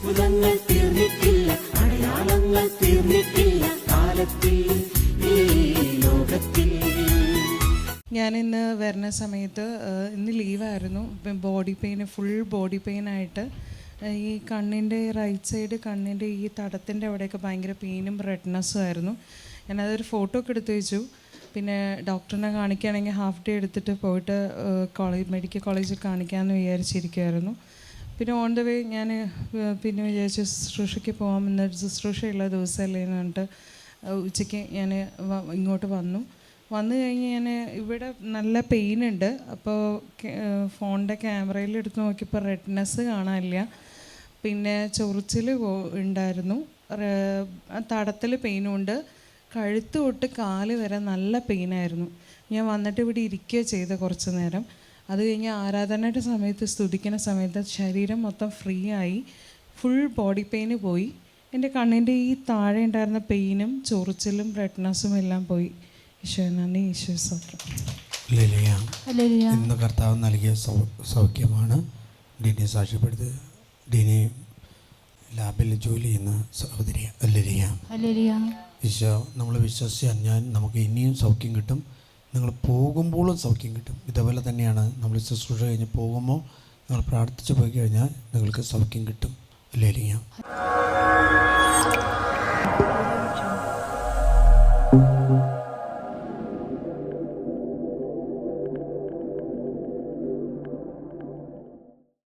അത്ഭുതങ്ങൾ തീർന്നിട്ടില്ല അടയാളങ്ങൾ തീർന്നിട്ടില്ല കാലത്തിൽ ഈ ഞാൻ വരുന്ന സമയത്ത് ഇന്ന് ലീവായിരുന്നു. Body pain full body pain ആയിട്ട് ഈ കണ്ണിന്റെ റൈറ്റ് സൈഡ് കണ്ണിന്റെ ഈ തടത്തിന്റെ അവിടെയൊക്കെ ഭയങ്കര പെയിനും റെഡ്നെസ്സും ആയിരുന്നു. ഞാനതൊരു ഫോട്ടോ ഒക്കെ എടുത്ത് വെച്ചു. പിന്നെ ഡോക്ടറിനെ കാണിക്കുകയാണെങ്കിൽ ഹാഫ് ഡേ എടുത്തിട്ട് പോയിട്ട് കോളേജ് മെഡിക്കൽ കോളേജിൽ കാണിക്കാമെന്ന് വിചാരിച്ചിരിക്കുമായിരുന്നു പിന്നെ ഓൺ ദ വേ ഞാൻ പിന്നെ വിചാരിച്ചു ശുശ്രൂഷയ്ക്ക് പോകാമെന്ന് ശുശ്രൂഷയുള്ള ദിവസമല്ലേ എന്ന് പറഞ്ഞിട്ട് ഉച്ചയ്ക്ക് ഞാൻ ഇങ്ങോട്ട് വന്നു. വന്നു കഴിഞ്ഞ് ഞാൻ ഇവിടെ നല്ല പെയിൻ ഉണ്ട്. അപ്പോൾ ഫോണിന്റെ ക്യാമറയിൽ എടുത്ത് നോക്കിയപ്പോൾ റെഡ്നെസ് കാണാനില്ല. പിന്നെ ചൊറിച്ചിൽ ഉണ്ടായിരുന്നു. തടത്തിൽ പെയിനും ഉണ്ട്. കഴുത്ത് തൊട്ട് കാൽ വരെ നല്ല പെയിനായിരുന്നു ഞാൻ വന്നിട്ട് ഇവിടെ ഇരിക്കുകയോ ചെയ്ത് കുറച്ച് നേരം. അത് കഴിഞ്ഞ് ആരാധനയുടെ സമയത്ത് സ്തുതിക്കുന്ന സമയത്ത് ശരീരം മൊത്തം ഫ്രീ ആയി ഫുൾ ബോഡി പെയിന് പോയി. എന്റെ കണ്ണിന്റെ ഈ താഴെ ഉണ്ടായിരുന്ന പെയിനും ചൊറിച്ചിലും റെഡ്നെസ്സും എല്ലാം പോയി. ഈശോ നന്ദി. ഈശോ സ്വത്രം ഹല്ലേലൂയ. ഇന്ന് കർത്താവ് നൽകിയ സൗഖ്യമാണ്. ഡിനെ സാക്ഷ്യപ്പെടുത്തി ഡിനെ ലാബിൽ ജോലി ചെയ്യുന്ന സഹോദരി. അല്ലരിയ ഹല്ലേലൂയ. ഈശോ നമ്മൾ വിശ്വസിച്ച് ഞാൻ നമുക്ക് ഇനിയും സൗഖ്യം കിട്ടും. നിങ്ങൾ പോകുമ്പോഴും സൗഖ്യം കിട്ടും. ഇതേപോലെ തന്നെയാണ് നമ്മൾ ശുശ്രൂഷ കഴിഞ്ഞ് പോകുമ്പോൾ നിങ്ങൾ പ്രാർത്ഥിച്ച് പോയി കഴിഞ്ഞാൽ നിങ്ങൾക്ക് സൗഖ്യം കിട്ടും. ലിലിയ